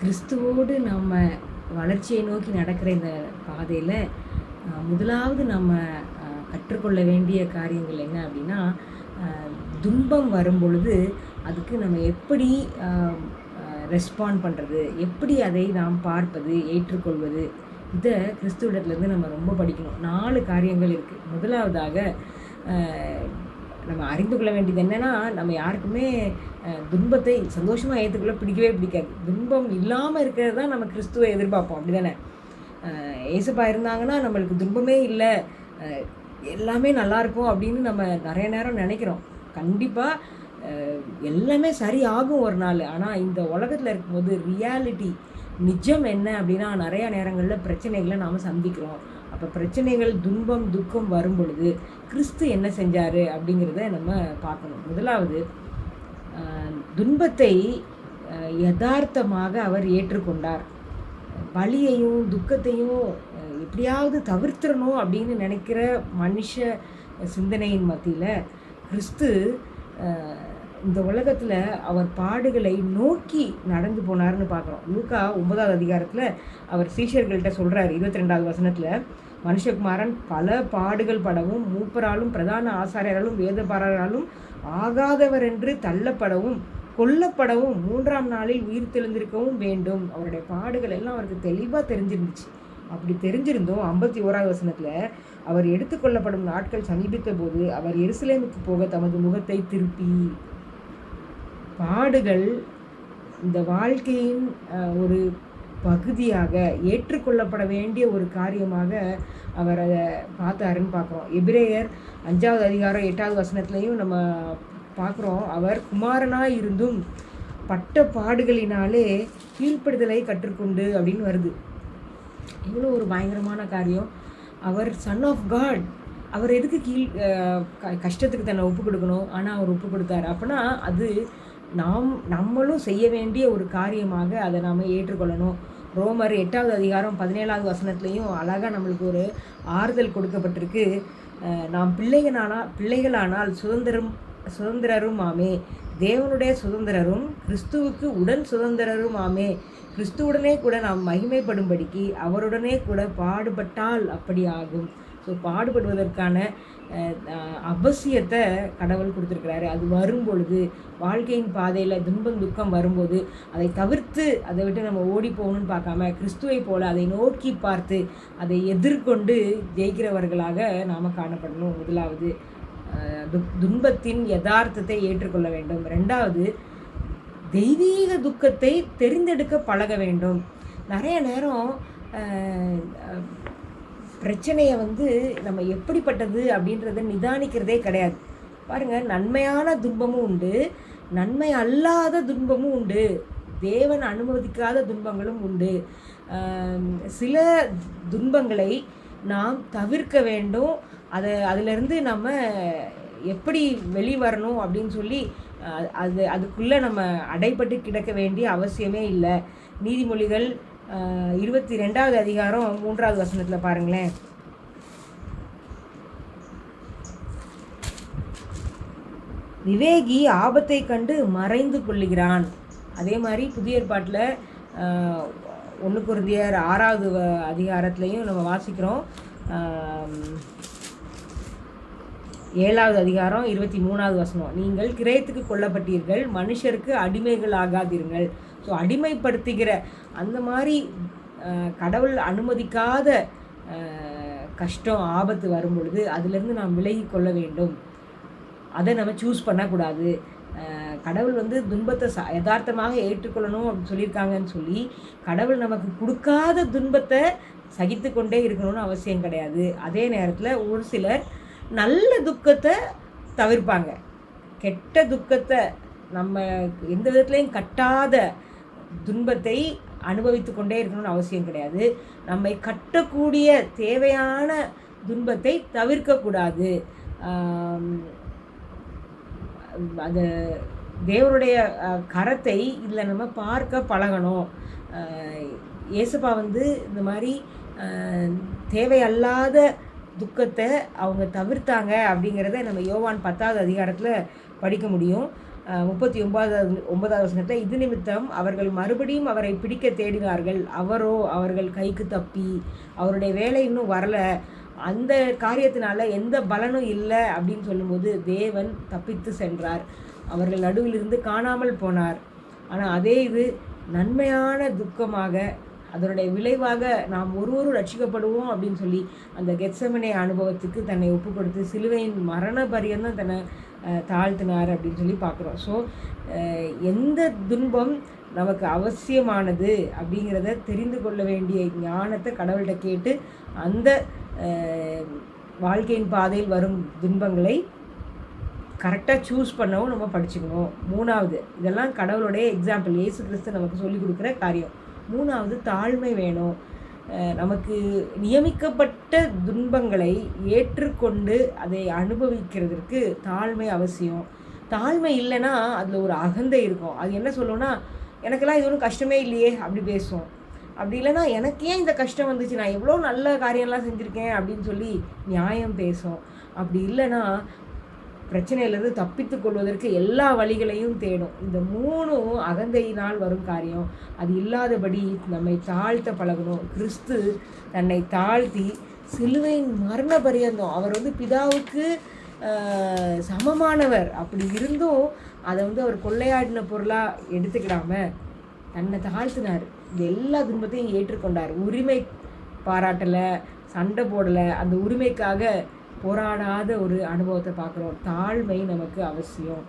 கிறிஸ்துவோடு நம்ம வளர்ச்சியை நோக்கி நடக்கிற இந்த பாதையில் முதலாவது நம்ம கற்றுக்கொள்ள வேண்டிய காரியங்கள் என்ன அப்படின்னா துன்பம் வரும் பொழுது அதுக்கு நம்ம எப்படி ரெஸ்பாண்ட் பண்ணுறது எப்படி அதை நாம் பார்ப்பது ஏற்றுக்கொள்வது இதை கிறிஸ்துவிடத்துலேருந்து நம்ம ரொம்ப படிக்கணும். நாலு காரியங்கள் இருக்குது முதலாவதாக நம்ம அறிந்து கொள்ள வேண்டியது என்னென்னா நம்ம யாருக்குமே துன்பத்தை சந்தோஷமாக ஏற்றுக்கொள்ள பிடிக்கவே பிடிக்காது. துன்பம் இல்லாமல் இருக்கிறது தான் நம்ம கிறிஸ்துவை எதிர்பார்ப்போம். அப்படி தானே ஏசப்பா இருந்தாங்கன்னா நம்மளுக்கு துன்பமே இல்லை. எல்லாமே நல்லா இருக்கும் அப்படின்னு நம்ம நிறைய நேரம் நினைக்கிறோம். கண்டிப்பாக எல்லாமே சரியாகும் ஒரு நாள். ஆனால் இந்த உலகத்தில் இருக்கும்போது ரியாலிட்டி நிஜம் என்ன அப்படின்னா நிறையா நேரங்களில் பிரச்சனைகளை நாம் சந்திக்கிறோம். அப்போ பிரச்சனைகள் துன்பம் துக்கம் வரும் பொழுது கிறிஸ்து என்ன செஞ்சார் அப்படிங்கிறத நம்ம பார்க்கணும். முதலாவது துன்பத்தை யதார்த்தமாக அவர் ஏற்றுக்கொண்டார். வலியையும் துக்கத்தையும் எப்படியாவது தவிர்த்திடணும் அப்படின்னு நினைக்கிற மனுஷ சிந்தனையின் மத்தியில் கிறிஸ்து இந்த உலகத்தில் அவர் பாடுகளை நோக்கி நடந்து போனார்னு பார்க்குறோம். லூக்கா ஒன்பதாவது அதிகாரத்தில் அவர் சீஷர்கள்ட்ட சொல்கிறார் இருபத்தி ரெண்டாவது வசனத்தில் மனுஷகுமாரன் பல பாடுகள் படவும் மூப்பராலும் பிரதான ஆசாரியராலும் வேதபாரராலும் ஆகாதவர் என்று தள்ளப்படவும் கொல்லப்படவும் மூன்றாம் நாளில் உயிர் தெளிந்திருக்கவும் வேண்டும். அவருடைய பாடுகள் எல்லாம் அவருக்கு தெளிவாக தெரிஞ்சிருந்துச்சு. அப்படி தெரிஞ்சிருந்தோம் ஐம்பத்தி ஓராவது வசனத்தில் அவர் எடுத்துக்கொள்ளப்படும் நாட்கள் சமீபித்த போது அவர் எருசலேமுக்கு போக தமது முகத்தை திருப்பி பாடுகள் இந்த வாழ்க்கையின் ஒரு பகுதியாக ஏற்றுக்கொள்ளப்பட வேண்டிய ஒரு காரியமாக அவர் அதை பார்த்தாருன்னு பார்க்குறோம். எபிரேயர் அஞ்சாவது அதிகாரம் எட்டாவது வசனத்துலையும் நம்ம பார்க்குறோம். அவர் குமாரனாக இருந்தும் பட்ட பாடுகளினாலே கீழ்ப்படுதலை கற்றுக்கொண்டு அப்படின்னு வருது. இவ்வளோ ஒரு பயங்கரமான காரியம். அவர் சன் ஆஃப் காட் அவர் எதுக்கு கீழ் கஷ்டத்துக்கு தன்னை ஒப்பு கொடுக்கணும்? ஆனால் அவர் ஒப்பு கொடுத்தாரு. அப்படின்னா அது நாம் நம்மளும் செய்ய வேண்டிய ஒரு காரியமாக அதை நாம் ஏற்றுக்கொள்ளணும். ரோமர் எட்டாவது அதிகாரம் பதினேழாவது வசனத்துலேயும் அழகாக நம்மளுக்கு ஒரு ஆறுதல் கொடுக்கப்பட்டிருக்கு. நாம் பிள்ளைகளானா பிள்ளைகளானால் சுதந்திரம் சுதந்திரரும் ஆமே தேவனுடைய சுதந்திரரும் கிறிஸ்துவுக்கு உடன் சுதந்திரரும் ஆமே கிறிஸ்துவுடனே கூட நாம் மகிமைப்படும்படிக்கு அவருடனே கூட பாடுபட்டால் அப்படி ஆகும் ஸோ பாடுபடுவதற்கான அவசியத்தை கடவுள் கொடுத்துருக்கிறாரு. அது வரும் பொழுது வாழ்க்கையின் பாதையில் துன்பம் துக்கம் வரும்போது அதை தவிர்த்து அதை விட்டு நம்ம ஓடி போகணும்னு பார்க்காம கிறிஸ்துவை போல் அதை நோக்கி பார்த்து அதை எதிர்கொண்டு ஜெயிக்கிறவர்களாக நாம் காணப்படணும். முதலாவது து- துன்பத்தின் யதார்த்தத்தை ஏற்றுக்கொள்ள வேண்டும். ரெண்டாவது தெய்வீக துக்கத்தை தெரிந்தெடுக்க பழக வேண்டும். நிறைய நேரம் பிரச்சனையை வந்து நம்ம எப்படிப்பட்டது அப்படின்றத நிதானிக்கிறதே கிடையாது. பாருங்க நன்மையான துன்பமும் உண்டு நன்மை அல்லாத துன்பமும் உண்டு தேவன் அனுமதிக்காத துன்பங்களும் உண்டு. சில துன்பங்களை நாம் தவிர்க்க வேண்டும். அதை அதிலிருந்து நம்ம எப்படி வெளிவரணும் அப்படின்னு சொல்லி அது அதுக்குள்ளே நம்ம அடைப்பட்டு கிடக்க வேண்டிய அவசியமே இல்லை. நீதிமொழிகள் இருபத்தி ரெண்டாவது அதிகாரம் மூன்றாவது வசனத்தில் பாருங்களேன். விவேகி ஆபத்தை கண்டு மறைந்து கொள்ளுகிறான். அதே மாதிரி புதிய ஏற்பாட்டில் ஒன்று குருந்தியர் ஆறாவது வ- அதிகாரத்துலையும் நம்ம வாசிக்கிறோம். ஏழாவது அதிகாரம் இருபத்தி மூணாவது வசனம். நீங்கள் கிரயத்துக்கு கொல்லப்பட்டீர்கள் மனுஷருக்கு அடிமைகள் ஆகாதீர்கள் ஸோ அடிமைப்படுத்துகிற அந்த மாதிரி கடவுள் அனுமதிக்காத கஷ்டம் ஆபத்து வரும் பொழுது அதிலிருந்து நாம் விலகி கொள்ள வேண்டும். அதை நம்ம சூஸ் பண்ணக்கூடாது. கடவுள் வந்து துன்பத்தை ச யதார்த்தமாக ஏற்றுக்கொள்ளணும் அப்படின்னு சொல்லியிருக்காங்கன்னு சொல்லி கடவுள் நமக்கு கொடுக்காத துன்பத்தை சகித்து கொண்டே இருக்கணும்னு அவசியம் கிடையாது. அதே நேரத்தில் ஒரு சிலர் நல்ல துக்கத்தை தவிர்ப்பாங்க. கெட்ட துக்கத்தை நம்ம எந்த விதத்துலையும் கட்டாத துன்பத்தை அனுபவித்து கொண்டே இருக்கணும்னு அவசியம் கிடையாது. நம்மை கட்டக்கூடிய தேவையான துன்பத்தை தவிர்க்கக்கூடாது. அது தேவருடைய கரத்தை இதில் நம்ம பார்க்க பழகணும். ஏசப்பா இயேசுப்பா வந்து இந்த மாதிரி தேவையல்லாத துக்கத்தை அவங்க தவிர்த்தாங்க அப்படிங்கிறத நம்ம யோவான் பத்தாவது அதிகாரத்தில் படிக்க முடியும். முப்பத்தி ஒன்பதாவது ஒன்பதாவது வசனத்தில் இது நிமித்தம் அவர்கள் மறுபடியும் அவரை பிடிக்க தேடினார்கள். அவரோ அவர்கள் கைக்கு தப்பி அவருடைய வேலை இன்னும் வரல. அந்த காரியத்தினால எந்த பலனும் இல்லை. அப்படின்னு சொல்லும்போது தேவன் தப்பித்து சென்றார். அவர்கள் நடுவிலிருந்து காணாமல் போனார். ஆனால் அதே இது நன்மையான துக்கமாக அதனுடைய விளைவாக நாம் ஒருவரும் ரட்சிக்கப்படுவோம் அப்படின்னு சொல்லி அந்த கெட்சமனை அனுபவத்துக்கு தன்னை ஒப்பு கொடுத்து சிலுவையின் மரண பரியந்தம் தன்னை தாழ்த்தினார் அப்படின்னு சொல்லி பார்க்குறோம். ஸோ எந்த துன்பம் நமக்கு அவசியமானது அப்படிங்கிறத தெரிந்து கொள்ள வேண்டிய ஞானத்தை கடவுள்கிட்ட கேட்டு அந்த வாழ்க்கையின் பாதையில் வரும் துன்பங்களை கரெக்டாக சூஸ் பண்ணவும் நம்ம படிச்சுக்கணும். மூணாவது இதெல்லாம் கடவுளுடைய எக்ஸாம்பிள். ஏசு கிறிஸ்து நமக்கு சொல்லிக் கொடுக்குற காரியம். மூணாவது தாழ்மை வேணும். நமக்கு நியமிக்கப்பட்ட துன்பங்களை ஏற்றுக்கொண்டு அதை அனுபவிக்கிறதுக்கு தாழ்மை அவசியம். தாழ்மை இல்லைன்னா அதில் ஒரு அகந்தை இருக்கும். அது என்ன சொல்லுவோன்னா எனக்கெல்லாம் இது ஒன்றும் கஷ்டமே இல்லையே அப்படி பேசுவோம். அப்படி இல்லைன்னா எனக்கு ஏன் இந்த கஷ்டம் வந்துச்சு? நான் எவ்வளோ நல்ல காரியம்லாம் செஞ்சுருக்கேன் அப்படின்னு சொல்லி நியாயம் பேசும் அப்படி இல்லைன்னா பிரச்சனையிலேருந்து தப்பித்து கொள்வதற்கு எல்லா வழிகளையும் தேடும். இந்த மூணும் அகந்தையினால் வரும் காரியம் அது இல்லாதபடி நம்மை தாழ்த்த பழகணும். கிறிஸ்து தன்னை தாழ்த்தி சிலுவையின் மரண பரியந்தம் அவர் வந்து பிதாவுக்கு சமமானவர். அப்படி இருந்தும் அதை வந்து அவர் கொள்ளையாடின பொருளாக எடுத்துக்கிடாம தன்னை தாழ்த்தினார். இந்த எல்லா துன்பத்தையும் ஏற்றுக்கொண்டார். உரிமை பாராட்டலை சண்டை போடலை. அந்த உரிமைக்காக போராடாத ஒரு அனுபவத்தை பார்க்குறோம். தாழ்மை நமக்கு அவசியம்.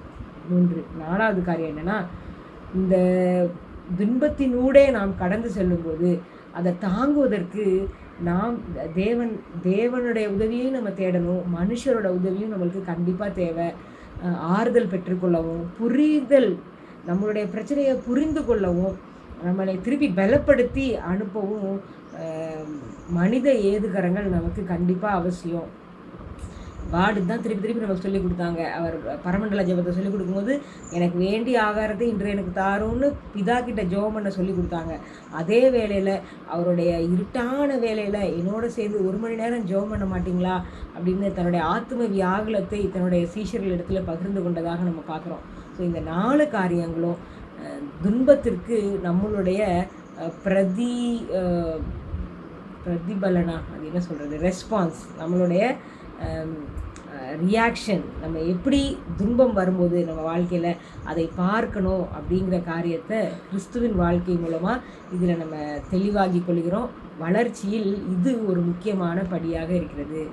மூன்று நாலாவது காரியம் என்னென்னா இந்த துன்பத்தினூடே நாம் கடந்து செல்லும்போது அதை தாங்குவதற்கு நாம் தேவன் தேவனுடைய உதவியையும் நம்ம தேடணும். மனுஷரோட உதவியும் நம்மளுக்கு கண்டிப்பாக தேவை. ஆறுதல் பெற்றுக்கொள்ளவும் புரிதல் நம்மளுடைய பிரச்சனையை புரிந்து கொள்ளவும் நம்மளை திருப்பி பலப்படுத்தி அனுப்பவும் மனித ஏதுகரங்கள் நமக்கு கண்டிப்பாக அவசியம். வார்டு தான் திருப்பி திருப்பி நமக்கு சொல்லிக் கொடுத்தாங்க. அவர் பரமண்டல ஜபத்தை சொல்லிக் கொடுக்கும்போது எனக்கு வேண்டிய ஆகாரத்தை இன்று எனக்கு தாரும்னு பிதா கிட்ட ஜோம் பண்ண சொல்லி கொடுத்தாங்க. அதே வேலையில் அவருடைய இருட்டான வேலையில் என்னோட சேர்ந்து ஒரு மணி நேரம் ஜோம் பண்ண மாட்டிங்களா? அப்படின்னு தன்னுடைய ஆத்ம வியாகுலத்தை தன்னுடைய சீஷர்கள் இடத்துல பகிர்ந்து கொண்டதாக நம்ம பார்க்குறோம். ஸோ இந்த நாலு காரியங்களும் துன்பத்திற்கு நம்மளுடைய பிரதி பிரதிபலனா அது என்ன சொல்கிறது ரெஸ்பான்ஸ் நம்மளுடைய ரியாக்ஷன் நம்ம எப்படி துன்பம் வரும்போது நம்ம வாழ்க்கையில் அதை பார்க்கணும் அப்படிங்கிற காரியத்தை கிறிஸ்துவின் வாழ்க்கை மூலமாக இதில் நம்ம தெளிவாகி கொள்கிறோம். வளர்ச்சியில் இது ஒரு முக்கியமான படியாக இருக்கிறது.